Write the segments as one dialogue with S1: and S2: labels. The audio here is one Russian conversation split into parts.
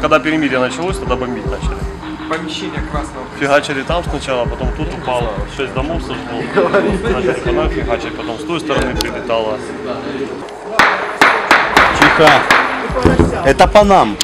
S1: Когда перемирие началось, тогда бомбить начали.
S2: Помещение красного.
S1: Фигачили там сначала, потом тут упало. Шесть домов сожгло. Начали по нам фигачить, потом с той стороны прилетало.
S3: Тихо. Это по нам.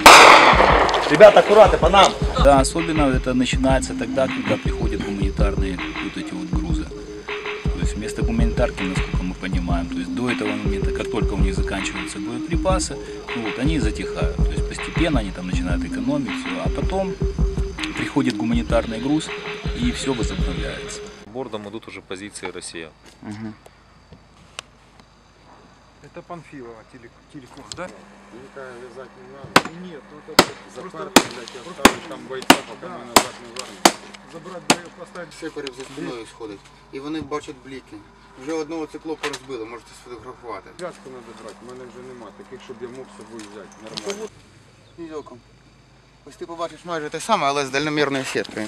S3: Ребята, аккуратно, по нам.
S4: Да, особенно это начинается тогда, когда приходят гуманитарные вот эти вот грузы. То есть вместо гуманитарки, насколько мы понимаем, то есть до этого момента, как только у них заканчиваются боеприпасы, ну вот, они затихают. То есть постепенно они там начинают экономить, всё, а потом приходит гуманитарный груз и все возобновляется.
S5: Бордом идут уже позиции Россия.
S2: Это Панфилова телек, телекурс, да? Нет, ну это просто
S6: там бойця, поки ми назад не вернемо.
S2: забрать боев поставить.
S7: Сепарів за спиною сходить, і вони бачать бліки. Вже одного циклопа розбили, можете сфотографувати.
S6: Зв'язку треба брати, в мене вже нема таких, щоб я мог з собою взяти. Нормально.
S7: Відеоком. Ось ти побачиш майже те саме, але з дальномірною сіткою.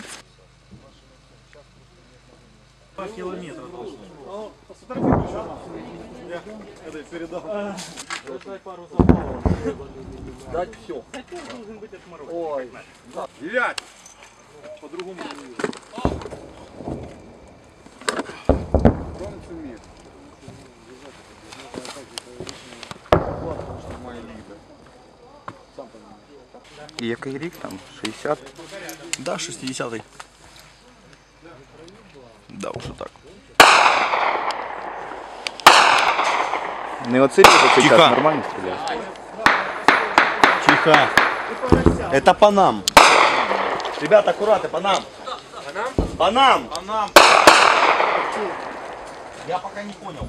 S2: Девять! По-другому не
S7: І який рік там? 60?
S4: Да, 60-й. Да, уже так.
S3: Не оцелил за цей
S4: Тихо.
S3: час, нормально стреляешь? Тихо. Это по нам. Ребята, аккуратно, по нам. По нам? По нам. По нам. Я пока не понял.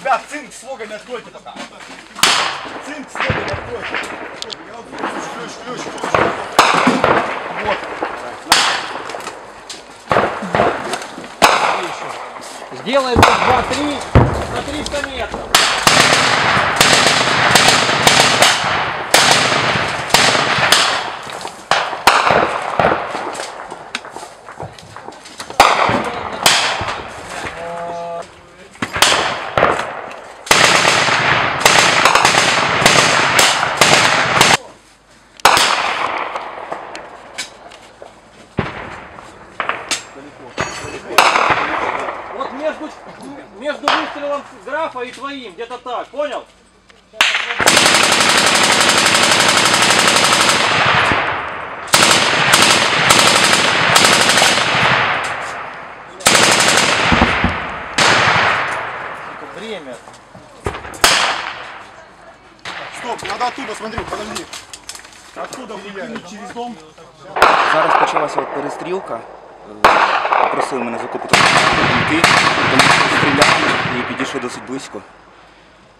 S3: Ребят, цинк с логами откройте только. Цинк с логами откройте. Вот ключ, ключ, ключ.
S1: Сделай два, три, на 300 метров. Вот между, между выстрелом графа и твоим, где-то так, понял? Время.
S2: Стоп, надо оттуда, смотри, подожди. Оттуда влияет. через дом.
S7: Зараз почалася от перестрілка Е, Просили мене закупити йти, тому що стріляли і підійшли досить близько.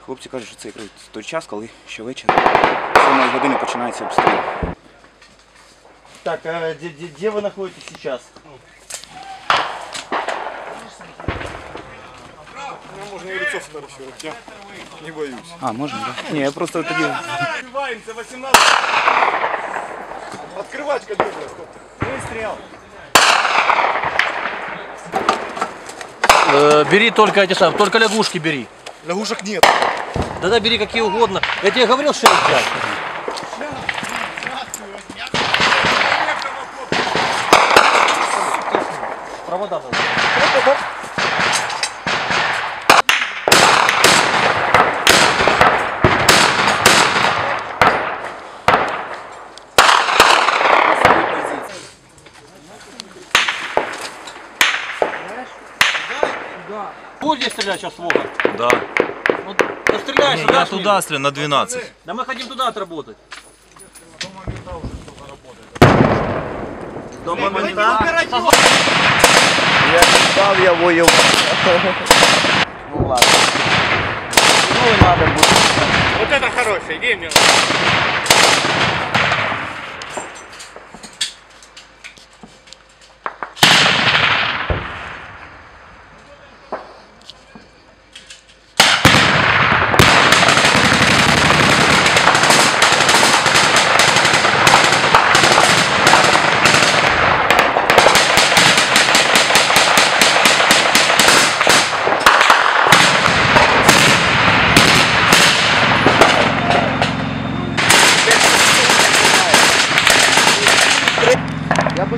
S7: Хлопці кажуть, що це якраз той час, коли щовечора з 7 години починається обстріл.
S3: Так, а где, где, где вы находитесь сейчас?
S2: Ну, можно и лицо фотографировать, я не боюсь.
S7: А, можна, так? Ні, я просто тоді.
S2: Открываемся, 18. Открывать компьютер. Выстрел.
S1: Бери только эти самые, только лягушки бери.
S2: Лягушек нет.
S1: Да-да, бери какие угодно. Я тебе говорил, что взять. Провода надо. Стрелять сейчас в угол?
S5: Да.
S1: Ну, ты стреляешь,
S5: Я туда стреляю на 12.
S1: Да мы хотим туда отработать.
S7: До момента. Я не стал я воевать. Ну ладно. Ну и надо будет.
S3: Вот это хорошая идея мне.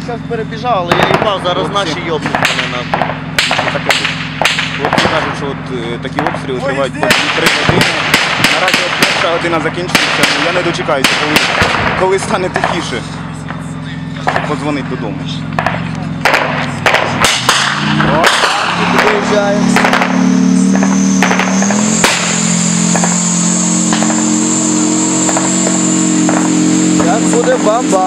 S7: Зараз перебіжав, але я їбав, зараз наші йобнуть мене нахуй. Таке. Хлопці кажуть, що от е, такі обстріли тривають по 2-3 години. Наразі от перша година закінчується, ну, я не дочекаюся, коли, коли стане тихіше. Щоб подзвонити додому. Як буде бамба.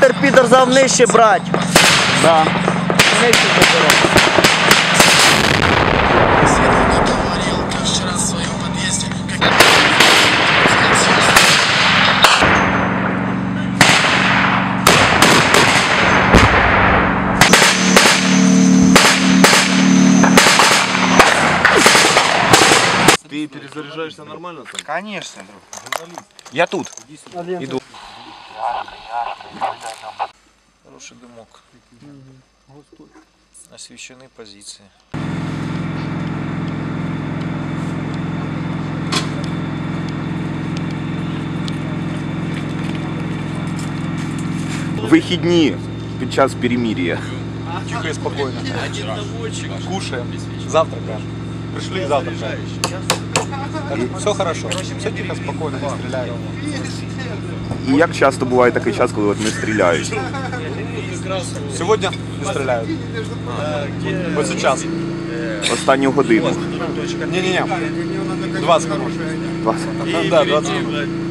S7: Бетер підер зав нижче брать. Да. Нижче.
S6: Ты перезаряжаешься нормально там?
S8: Конечно, друг. Я тут. Иду.
S5: Хороший дымок. Освещены позиции.
S7: Вихідні під час перемир'я.
S6: Тихо и спокойно. Кушаем, завтракаем. Пришли завтракаем. Все хорошо. Все тихо, спокойно, не стреляем.
S7: І як часто буває такий час, коли от не стріляють?
S6: Сегодня не стреляют. Вот сейчас.
S7: Останню годину.
S6: Не-не-не. 20 минут.
S7: 20.
S6: Да, 20 минут.